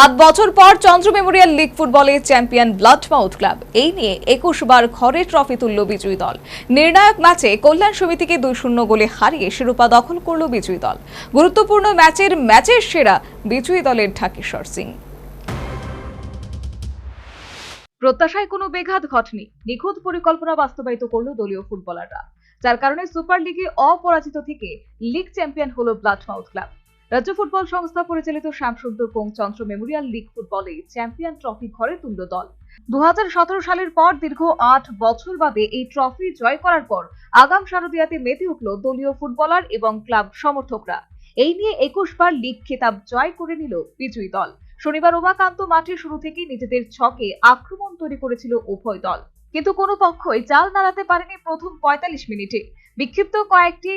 আট বছর পর চন্দ্র মেমোরিয়াল লিগ ফুটবলে চ্যাম্পিয়ন ব্লাড মাউথ ক্লাব। এই নিয়ে একুশ বার ঘরে ট্রফি তুলল বিজয়ী দল। নির্ণায়ক ম্যাচে কল্যাণ সমিতিকে দুই শূন্য গোলে হারিয়ে শিরোপা দখল করল বিজয়ী দল। গুরুত্বপূর্ণ ম্যাচের ম্যাচের সেরা বিজয়ী দলের ঢাকেশ্বর সিং। প্রত্যাশায় কোনো বেঘাত ঘটেনি। নিখুঁত পরিকল্পনা বাস্তবায়িত করল দলীয় ফুটবলাররা। যার কারণে সুপার লিগে অপরাজিত থেকে লিগ চ্যাম্পিয়ন হলো ব্লাড মাউথ ক্লাব। রাজ্য ফুটবল সংস্থা পরিচালিত শ্যামসুন্দর কোং চন্দ্র মেমোরিয়াল লিগ ফুটবলে চ্যাম্পিয়ন ট্রফি ঘরে তুলল দল। দু সালের পর দীর্ঘ আট বছর বাদে এই ট্রফি জয় করার পর আগাম শারদিয়াতে মেতে উঠল দলীয় ফুটবলার এবং ক্লাব সমর্থকরা। এই নিয়ে একুশ বার লীগ খেতাব জয় করে নিল বিজয়ী দল। শনিবার উমাকান্ত মাঠে শুরু থেকেই নিজেদের ছকে আক্রমণ তৈরি করেছিল উভয় দল। কিন্তু কোনো পক্ষই চাল নাড়াতে পারেনি প্রথম পঁয়তাল্লিশ মিনিটে। বিক্ষিপ্ত কয়েকটি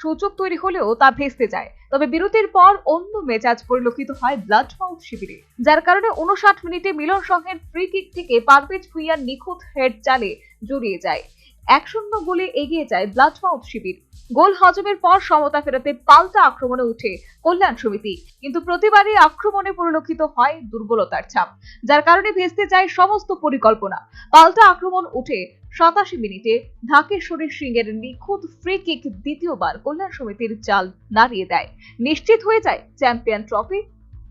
সূচক তৈরি হলেও তা ভেস্তে যায়। তবে বিরতির পর অন্য মেজাজ পরিলক্ষিত হয় ব্লাড মাউথ শিবিরে। যার কারণে উনষাট মিনিটে মিলন সংঘের ফ্রি কিক থেকে পারভেজ ভুইয়ার নিখুঁত হেড চালে জড়িয়ে যায়। এক শূন্য গোলে এগিয়ে যায় ব্লাড মাউথ শিবির। গোল হজমের পর সমতা ফেরাতে পাল্টা আক্রমণে উঠে কল্যাণ সমিতি। কিন্তু প্রতিবারই আক্রমণে পরিলক্ষিত হয় দুর্বলতার ছাপ। যার কারণে ভেস্তে যায় সমস্ত পরিকল্পনা। পাল্টা আক্রমণ উঠে সাতাশি মিনিটে। ঢাকেশ্বরী সিং এর নিখুঁত ফ্রি কিক দ্বিতীয়বার কল্যাণ সমিতির চাল নাড়িয়ে দেয়। নিশ্চিত হয়ে যায় চ্যাম্পিয়ন ট্রফি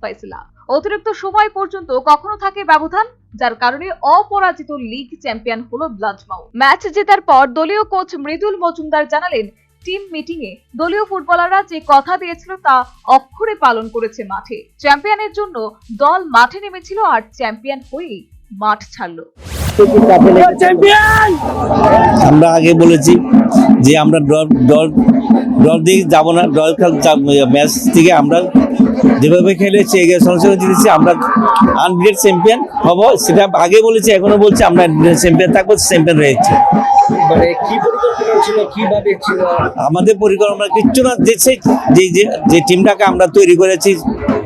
ফয়সলা। অতিরিক্ত সময় পর্যন্ত কখনো থাকে ব্যবধান, যার কারণে অপরাজিত লিগ চ্যাম্পিয়ন হলো ব্লাডমাউ ম্যাচ জেতার পর দলীয় কোচ মৃদুল মজুমদার জানালেন টিম মিটিং এ দলীয় ফুটবলাররা যে কথা দিয়েছিল তা অক্ষরে পালন করেছে মাঠে। চ্যাম্পিয়নের জন্য দল মাঠে নেমেছিল আর চ্যাম্পিয়ন হয়েই মাঠ ছাড়ল। আমরা আগে বলেছি যে আমরা ড্র ড্র ড্র দিয়ে যাব না ড্র ম্যাচ থেকে আমরা যেভাবে খেলেছি সংসদে জিতেছি আমরা আনবিটেড চ্যাম্পিয়ন হব। সেটা আগে বলেছি এখনও বলছি আমরা চ্যাম্পিয়ন থাকব চ্যাম্পিয়ন রয়েছে মানে আমাদের পরিকল্পনা কিচ্ছু না যে যে টিমটাকে আমরা তৈরি করেছি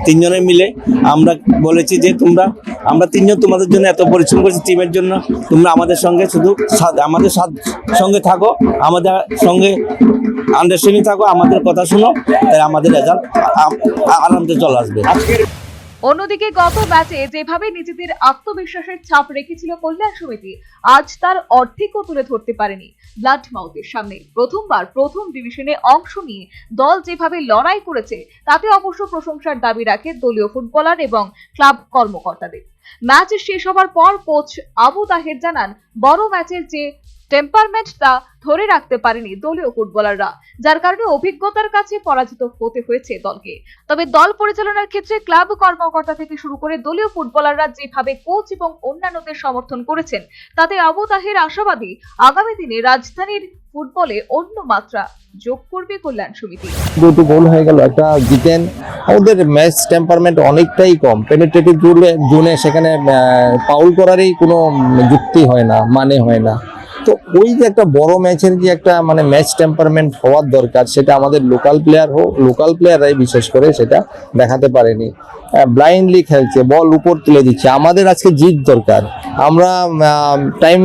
তিনজনে মিলে আমরা বলেছি যে তোমরা আমরা তিনজন তোমাদের জন্য এত পরিশ্রম করেছি টিমের জন্য। তোমরা আমাদের সঙ্গে শুধু আমাদের সঙ্গে থাকো আমাদের সঙ্গে আন্ডারস্ট্যান্ডিং থাকো, আমাদের কথা শুনো তাই আমাদের রেজাল্ট আরামতে চলে আসবে। অন্যদিকে গত ম্যাচে যেভাবে নিজেদের আত্মবিশ্বাসের ছাপ রেখেছিল কল্যাণ সমিতি, আজ তার অর্ধেকও তুলে ধরতে পারেনি ব্লাড মাউথের সামনে। প্রথমবার প্রথম ডিভিশনে অংশ নিয়ে দল যেভাবে লড়াই করেছে, তাতে অবশ্য প্রশংসার দাবি রাখে দলীয় ফুটবলার এবং ক্লাব কর্মকর্তাদের। ম্যাচ শেষ হবার পর কোচ আবু তাহের জানান, বড় ম্যাচের যে টেম্পারমেন্ট তা ধরে রাখতে পারেনি দলীয় ফুটবলাররা, যার কারণে অভিজ্ঞতার কাছে পরাজিত হতে হয়েছে দলকে। তবে দল পরিচালনার ক্ষেত্রে ক্লাব কর্মকর্তা থেকে শুরু করে দলীয় ফুটবলাররা যেভাবে কোচ এবং অন্যান্যদের সমর্থন করেছেন, তাতে আবু তাহের আশাবাদী আগামী দিনে রাজধানীর ফুটবলে অন্য মাত্রা যোগ করবে কল্যাণ সমিতি। দুটো গোল হয়ে গেল, একটা জিতেন। ওদের ম্যাচ টেম্পারমেন্ট অনেকটাই কম। পেনিট্রেটিভ জোনে সেখানে পাউল করারই কোনো যুক্তি হয় না মানে হয় না। তো ওই যে একটা বড় ম্যাচের যে একটা মানে ম্যাচ টেম্পারমেন্ট হওয়ার দরকার, সেটা আমাদের লোকাল প্লেয়ার হোক লোকাল প্লেয়াররাই বিশেষ করে সেটা দেখাতে পারেনি। ব্লাইন্ডলি খেলছে বল উপর তুলে দিচ্ছে। আমাদের আজকে জিত দরকার। আমরা টাইম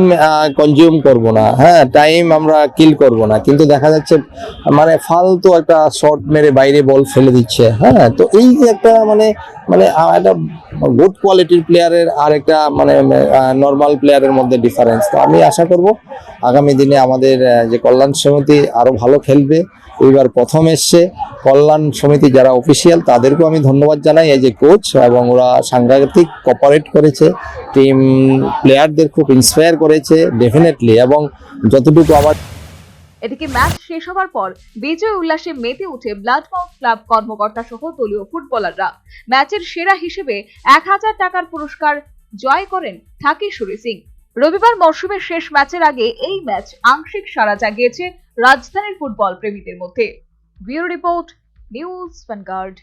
কনজিউম করব না। হ্যাঁ টাইম আমরা কিল করব না। কিন্তু দেখা যাচ্ছে মানে ফালতু একটা শর্ট মেরে বাইরে বল ফেলে দিচ্ছে। হ্যাঁ তো এই যে একটা মানে মানে একটা গুড কোয়ালিটির প্লেয়ারের আর একটা মানে নর্মাল প্লেয়ারের মধ্যে ডিফারেন্স তো আমি আশা করব আগামী দিনে আমাদের যে কল্যাণ সমিতি আরও ভালো খেলবে, এইবার প্রথম এসছে কল্যাণ সমিতি যারা অফিসিয়াল তাদেরকেও আমি ধন্যবাদ জানাই। এই যে কোচ এবং ওরা সাংঘাতিক কপারেট করেছে টিম প্লেয়ারদের খুব ইন্সপায়ার করেছে ডেফিনেটলি এবং যতটুকু আমার এদিকে ম্যাচ শেষ হবার পর বিজয় উল্লাসে মেতে উঠে ব্লাড মাউথ ক্লাব কর্মকর্তা সহ দলীয় ফুটবলাররা। ম্যাচের সেরা হিসেবে এক হাজার টাকার পুরস্কার জয় করেন ঠাকেশ্বরী সিং। রবিবার মৌসুমের শেষ ম্যাচের আগে এই ম্যাচ আংশিক সারা জাগিয়েছে রাজধানীর ফুটবল প্রেমীদের মধ্যে। Bureau report, news vanguard